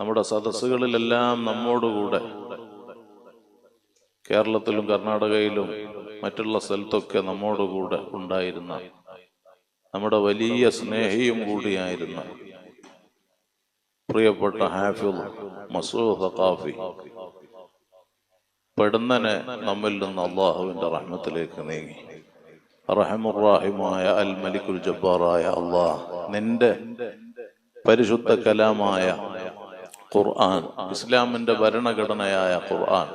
നമ്മുടെ സദസ്സുകളിലെല്ലാം നമ്മോടുകൂടെ. കേരളത്തിലും കർണാടകയിലും മറ്റുള്ള സ്ഥലത്തൊക്കെ നമ്മോടുകൂടെ ഉണ്ടായിരുന്ന നമ്മുടെ വലിയ സ്നേഹിയും കൂടിയായിരുന്ന പ്രിയപ്പെട്ട ഹാഫിൽ മസൂദ് സഖാഫി. പെടുന്നനെ നമ്മിൽ നിന്ന് അള്ളാഹുവിന്റെ റഹ്മത്തിലേക്ക് നീങ്ങി. റഹമുറാഹിമായ അൽ മലിക്കുൽ ജബ്ബാറായ അള്ളാഹ് നിന്റെ പരിശുദ്ധ കലാമായ ഖുർആൻ ഇസ്ലാമിന്റെ ഭരണഘടനയായ ഖുർആൻ.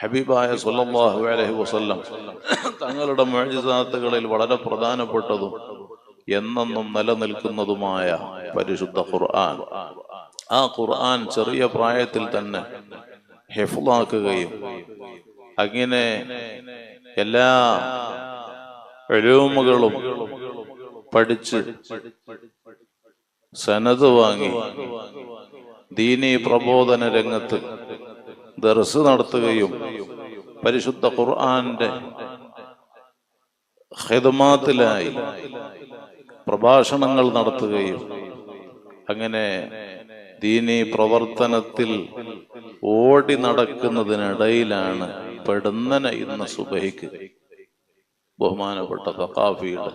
ഹബീബായ സുല്ലാഹു അലൈഹി വസല്ലം തങ്ങളുടെ മേജിസാത്തുകളിൽ വളരെ പ്രധാനപ്പെട്ടതും എന്നെന്നും നിലനിൽക്കുന്നതുമായ പരിശുദ്ധ ഖുർആൻ. ആ ഖുർആൻ ചെറിയ പ്രായത്തിൽ തന്നെ ഹെഫുലാക്കുകയും അങ്ങനെ എല്ലാ എഴുമുകളും പഠിച്ച് സനത് വാങ്ങി ദീനീ പ്രബോധന രംഗത്ത് ദർസ് നടത്തുകയും പരിശുദ്ധ ഖുർആന്റെ ഹിദമാത്തിലായി പ്രഭാഷണങ്ങൾ നടത്തുകയും അങ്ങനെ ദീനീ പ്രവർത്തനത്തിൽ ഓടി നടക്കുന്നതിനിടയിലാണ് പെടുന്നന ഇന്ന് സുബഹിക്ക് ബഹുമാനപ്പെട്ട സഖാഫിയുടെ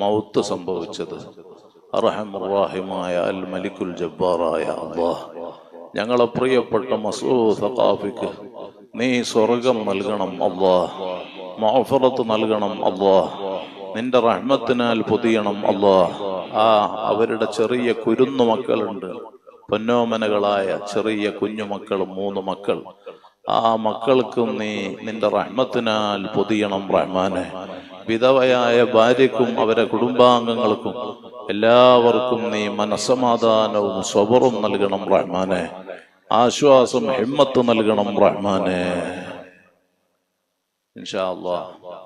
മൗത്ത് സംഭവിച്ചത്. അറഹമുറാഹിമായ അൽ മലിക്കുൽ ജബ്ബാറായ അള്ളാഹ്. ഞങ്ങളെ പ്രിയപ്പെട്ട മസൂദ് നീ സ്വർഗം നൽകണം അള്ളാഹ്. മഹഫറത്ത് നൽകണം അള്ളാഹ്. നിന്റെ റഹ്മത്തിനാൽ പൊതിയണം അള്ളാഹ്. ആ അവരുടെ ചെറിയ കുരുന്നു മക്കളുണ്ട്. പൊന്നോമനകളായ ചെറിയ കുഞ്ഞുമക്കൾ മൂന്ന് മക്കൾ. ആ മക്കൾക്കും നീ നിന്റെ റഹ്മത്തിനാൽ പൊതിയണം റഹ്മാനെ. വിധവയായ ഭാര്യക്കും അവരെ കുടുംബാംഗങ്ങൾക്കും എല്ലാവർക്കും നീ മനസമാധാനവും സ്വബറും നൽകണം റഹ്മാനെ. ആശ്വാസം ഹിമ്മത്ത് നൽകണം റഹ്മാനെ. ഇൻഷാ അല്ലാഹ്